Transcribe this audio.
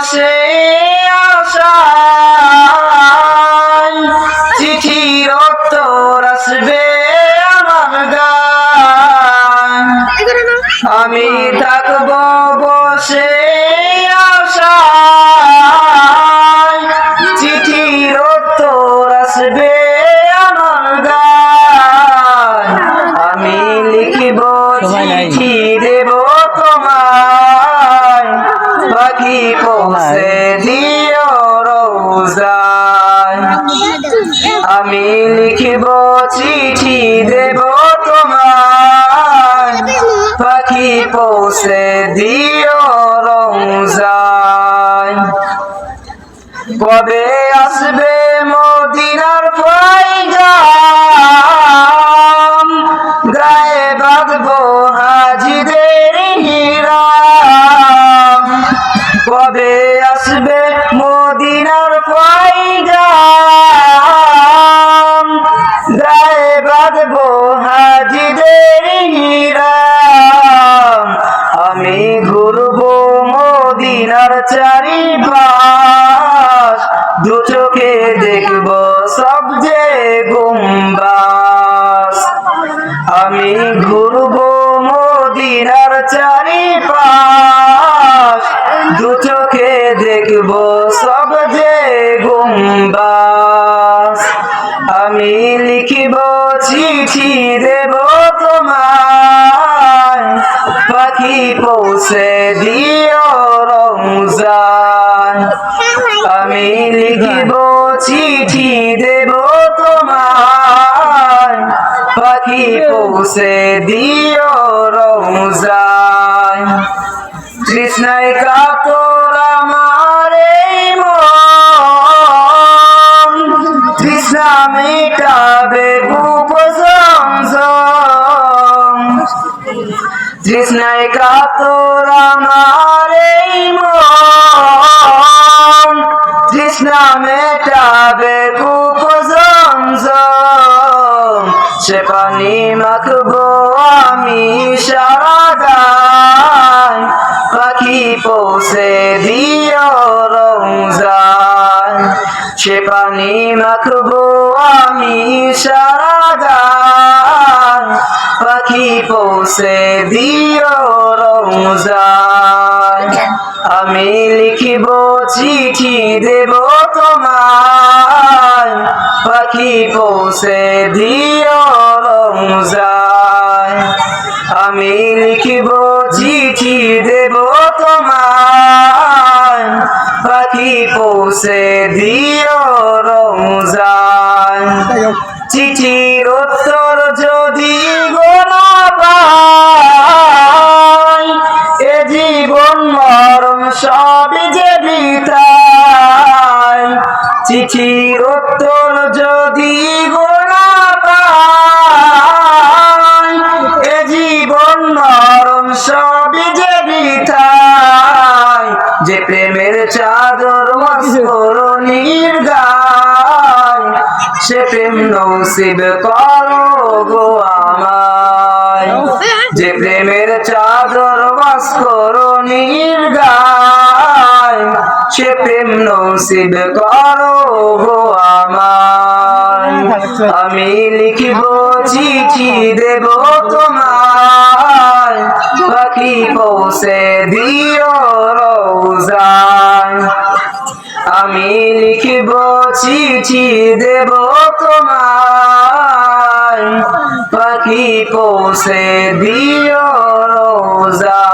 বসে আশায় চিঠির উত্তর আসবে আমার গায় আমি থাকব বসে আশায় চিঠির উত্তর আসবে আমার গায় আমি লিখিব চিঠি দেব রোজায় আমি লিখিব চিঠি দেব তোমায়। পাখি পৌঁছে দিও যায় কবে আসবে হাজিদের হিরাম আমি ঘুরবো মদিনার চারিপাশ। দু চোখে দেখব সব যে গুম্বাস। আমি ঘুরব মদিনার চারিপাশ। দেব তোমায়। পাখি পৌঁছে দিও রমজান। আমি লিখিব চিঠি দেব তোমায়। পাখি পৌঁছে দিও রমজান। কৃষ্ণায় কাতর তৃষ্ণায় কাতর আমার এই মন তৃষ্ণা মেটাবে কূপ সংযম সে পানি মাখবো আমি সারা গায় পাখি পৌঁছে দিও রমজান। সে পানি মাখবো আমি সারা গায় পাখি পৌঁছে দিও রমজান আমি লিখিব চিঠি দেব তোমায়। পাখি পৌঁছে দিও রমজান আমি লিখিব চিঠি দেব তোমায়। পাখি পৌঁছে দিও রমজান চিঠির উত্তর এ জীবন মরণ সব যে বৃথায় চিঠির উত্তর যদি এ জীবন যে যে প্রেমের চাদর মস্করণীর গায়, সে প্রেম নসিব করো গো আমায় যে প্রেমের চাদর মস্করণীর গায় সে প্রেম নসিব করো গো আমায়। আমি লিখিব চিঠি দেব তোমায়, পাখি পৌঁছে দিও রোজায়। আমি লিখিব চিঠি দেব পাখি পৌঁছে দিও রোজা?